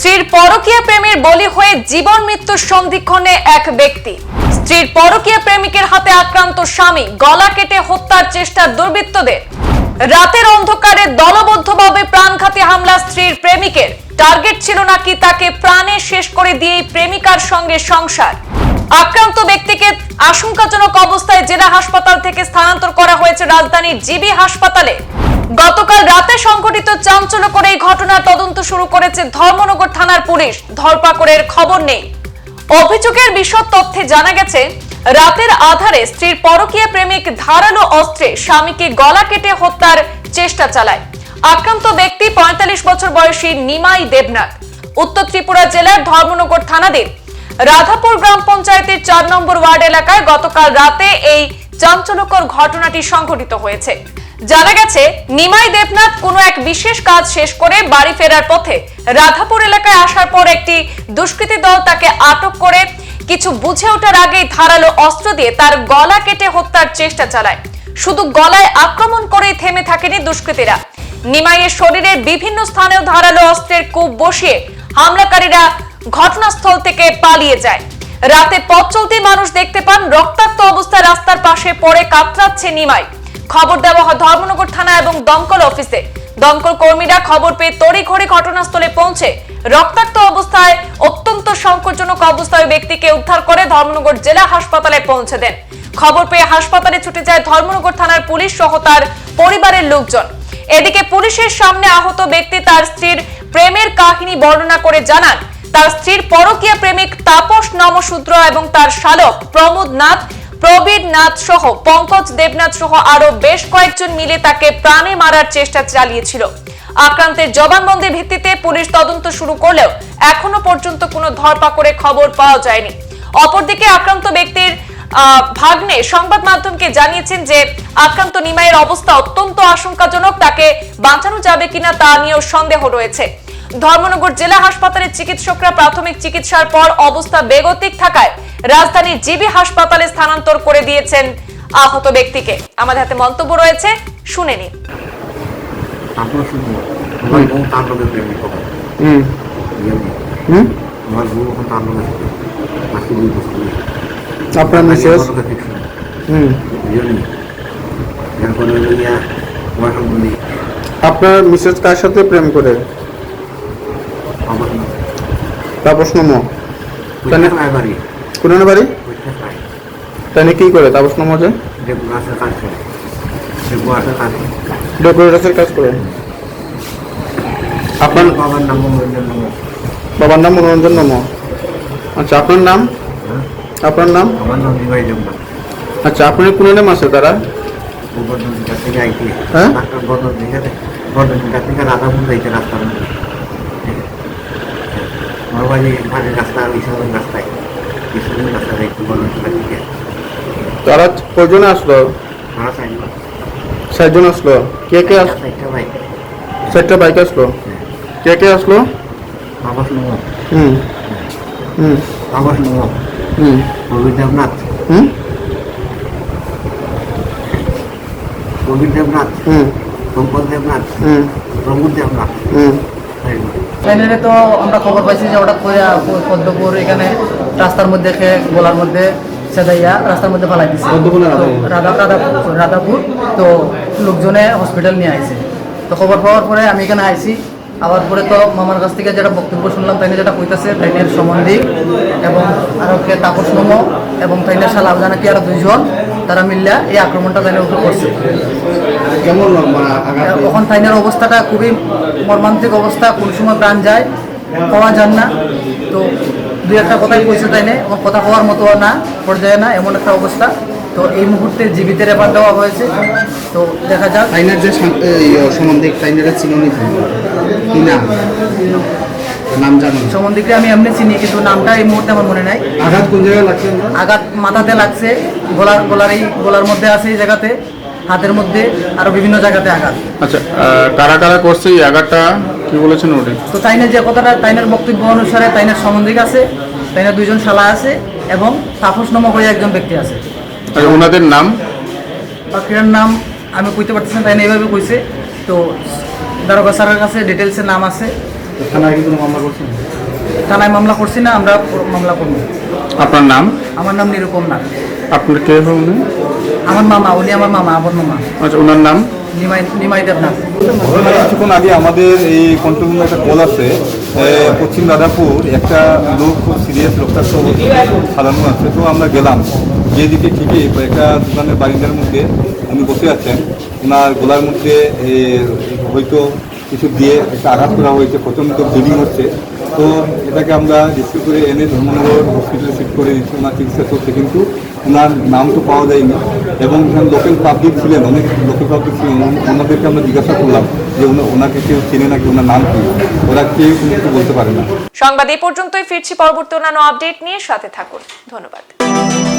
স্ত্রীর পরকীয়া প্রেমের বলি হয়ে জীবন মৃত্যুর সন্ধিক্ষণে এক ব্যক্তি। স্ত্রীর পরকীয়া প্রেমিকের হাতে আক্রান্ত স্বামী গলা কেটে হত্যার চেষ্টা দুর্বৃত্তদের। রাতের অন্ধকারে দলবদ্ধভাবে প্রাণঘাতী হামলা স্ত্রীর প্রেমিকের। টার্গেট ছিল নাকি তাকে প্রাণে শেষ করে দিয়েই প্রেমিকার সঙ্গে সংসার। আক্রান্ত ব্যক্তিকে আশঙ্কাজনক অবস্থায় জেলা হাসপাতাল থেকে স্থানান্তর করা হয়েছে রাজধানীর জিবি হাসপাতালে। গতকাল রাতে সংঘটিত চাঞ্চল্যকর এই ঘটনার তদন্ত শুরু করেছে ধর্মনগর থানার পুলিশ। ধরপাকড়ের খবর নেই। অভিযোগের বিশদ তথ্যে জানা গেছে, রাতের আধারে স্ত্রীর পরকীয়া প্রেমিক ধারালো অস্ত্রে স্বামীকে গলা কেটে হত্যার চেষ্টা চালায়। আক্রান্ত ব্যক্তি পঁয়তাল্লিশ বছর বয়সী নিমাই দেবনাথ। উত্তর ত্রিপুরা জেলার ধর্মনগর থানাধীন। রাধাপুর গ্রাম পঞ্চায়েতের চার নম্বর ওয়ার্ড এলাকায় গতকাল রাতে এই চাঞ্চল্যকর ঘটনাটি সংঘটিত হয়েছে। জানা গেছে, নিমাই দেবনাথ কোনো এক বিশেষ কাজ শেষ করে বাড়ি ফেরার পথে রাধাপুর এলাকায় আসার পর একটি দুষ্কৃতী দল তাকে আটক করে। কিছু বুঝে ওঠার আগেই ধারালো অস্ত্র দিয়ে তার গলা কেটে হত্যার চেষ্টা চালায়। শুধু গলায় আক্রমণ করেই থেমে থাকেনি দুষ্কৃতীরা। নিমাইয়ের শরীরের বিভিন্ন স্থানেও ধারালো অস্ত্রের কূপ বসিয়ে হামলাকারীরা ঘটনাস্থল থেকে পালিয়ে যায়। রাতে পথ চলতে মানুষ দেখতে পান, রক্তাক্ত অবস্থায় রাস্তার পাশে পড়ে কাতরাচ্ছে নিমাই। খবর দেওয়া হয় ধর্মনগর থানা এবং দমকল অফিসে। দমকল কর্মীরা খবর পেয়ে তড়িঘড়ি ঘটনাস্থলে পৌঁছে রক্তাক্ত অবস্থায় অত্যন্ত সংকটজনক অবস্থায় ব্যক্তিকে উদ্ধার করে ধর্মনগর জেলা হাসপাতালে পৌঁছে দেন। খবর পেয়ে হাসপাতালে ছুটে যায় ধর্মনগর থানার পুলিশ সহ তার পরিবারের লোকজন। এদিকে পুলিশের সামনে আহত ব্যক্তি তার স্ত্রীর প্রেমের কাহিনী বর্ণনা করে জানান। তার স্ত্রীর পরকীয়া প্রেমিক তাপস নমশূদ্র এবং তার শালক প্রমোদ নাথ প্রবীর নাথ সহ, পঙ্কজ দেবনাথ সহ আরও বেশ কয়েকজন মিলে তাকে প্রাণে মারার চেষ্টা চালিয়েছিল। আক্রান্তের জবানবন্দির ভিত্তিতে পুলিশ তদন্ত শুরু করলেও এখনও পর্যন্ত কোনো ধরপাকড়ে খবর পাওয়া যায়নি। অপরদিকে আক্রান্ত ব্যক্তির ভাগ্নে সংবাদ মাধ্যমকে জানিয়েছেন যে আক্রান্ত নিমাইয়ের অবস্থা অত্যন্ত আশঙ্কাজনক, তাকে বাঁচানো যাবে কিনা তা নিয়েও সন্দেহ রয়েছে। ধর্মনগর জেলা হাসপাতালের চিকিৎসকরা প্রাথমিক চিকিৎসার পর অবস্থা বেগতিক থাকায় রাজধানীর জিবি হাসপাতালে স্থানান্তর করে দিয়েছেন আহত ব্যক্তিকে। আমাদের হাতে মন্তব্য রয়েছে শুনে নিন। আপনার হুম। ধরে। আপনার মিসেস হুম। বলি আপনার মিসেস কার সাথে প্রেম করে? তাপস নম ওইটা প্রায় বাড়ি। তাই কি করে? তাপস নম যে ডেকোরেটাসের কাজ করে। আপনার বাবার নাম বাবার নাম মনোরঞ্জন নম আচ্ছা আপনার নাম? হ্যাঁ। আপনার নাম? আমার নাম আচ্ছা আপনার কোন নাম আছে তারা? হ্যাঁ? রাস্তার বাড়ি এখানে রাস্তা ইসলামের রাস্তায়। ইসলামের রাস্তা যাইতে গোবর্ধন দিকা থেকে তারা কয়জনে আসলো? চারজন। আসলো। কে কে আসলো চারটা বাইক। আসলো? কে কে আসলো? আবাস নম হুম। হুম। আবাস নম হুম। প্রবীর দেবনাথ হুম। প্রবীর দেবনাথ হুম। পঙ্কজ দেবনাথ হুম। প্রমোদ দেবনাথ হুম। ট্রেনের তো আমরা খবর পাইছি যে ওটা করে পদ্মপুর এখানে রাস্তার মধ্যে খেয়ে গোলার মধ্যে সেদাইয়া রাস্তার মধ্যে ফালাই দিচ্ছে রাধা রাধাপুর রাধাপুর। তো লোকজনে হসপিটাল নিয়ে আইছে। তো খবর পাওয়ার পরে আমি এখানে আইছি। আবার পরে তো মামার কাছ থেকে যেটা বক্তব্য শুনলাম তাইনে যেটা কইতাছে তাইনের সম্বন্ধী। এবং আরও কে তাপস নম এবং তাইনের শালা জানা কি আরও দুইজন। তারা মিললা এই আক্রমণটা তাইনের উপর করছে। তখন তাইনের অবস্থাটা খুবই মর্মান্তিক অবস্থা কোন সময় প্রাণ যায় পাওয়া যান না। তো দুই একটা কথাই কইছে তাইনে এবং কথা হওয়ার মতো না পর্যায়ে না এমন একটা অবস্থা। তো এই মুহূর্তে জীবিত রেফার দেওয়া হয়েছে। তো দেখা যাক। টাইনার যে সম্বন্ধে টাইনারের চিনি কি নাম জানেন সম্বন্ধীকে আমি এমনি চিনি কিন্তু নামটা এই মুহূর্তে আমার মনে নাই। আঘাত কোন জায়গায় লাগছে আঘাত মাথাতে লাগছে গলার গলার এই গলার মধ্যে আছে এই জায়গাতে হাতের মধ্যে আরও বিভিন্ন জায়গাতে আঘাত। আচ্ছা কারা কারা করছে এই আঘাতটা? কি বলেছেন ওটি? তো তাইনের যে কথাটা তাইনের বক্তব্য অনুসারে তাইনের সম্বন্ধিক আছে তাইনের দুইজন শালা আছে এবং তাপস নামক হয়ে একজন ব্যক্তি আছে। আচ্ছা ওনাদের নাম? পাখিটার নাম আমি কইতে পারতেছি না তাই না এইভাবে কইছে। তো দারোগা স্যারের কাছে ডিটেলসের নাম আছে। থানায় কি কোনো মামলা করছেন? থানায় মামলা করছি না আমরা মামলা করব। আপনার নাম? আমার নাম নিরূপম নাথ আপনার কে হবে আমার মামা উনি আমার মামা আপন মামা। আচ্ছা ওনার নাম? নিমাই নিমাই দেবনাথ। কিছুক্ষণ আগে আমাদের এই কন্ট্রোল রুমে একটা কল আছে পশ্চিম রাধাপুর একটা লোক খুব সিরিয়াস রক্তাক্ত সাজানো আছে তো আমরা গেলাম। যেদিকে ঠিকই একটা দোকানের বারিন্দার মধ্যে উনি বসে আছেন। ওনার গলার মধ্যে এ, হয়তো কিছু দিয়ে একটা আঘাত করা হয়েছে, প্রচণ্ড ব্লিডিং হচ্ছে। তো এটাকে আমরা রেস্কিউ করে এনে ধর্মনগর হসপিটালে শিফট করে দিচ্ছি, ওনার চিকিৎসা চলছে, কিন্তু ওনার নাম তো পাওয়া যায়নি। এবং লোকাল পাবলিক ছিলেন, অনেক লোকাল পাবলিক ছিলেন ওনাদেরকে আমরা জিজ্ঞাসা করলাম যে ওনা- ওনাকে কেউ চেনে নাকি, ওনার নাম কি? ওরা কেউ কোনো কিছু বলতে পারে না। সংবাদ এই পর্যন্তই, ফিরছি পরবর্তী অন্যান্য আপডেট নিয়ে, সাথে থাকুন। ধন্যবাদ।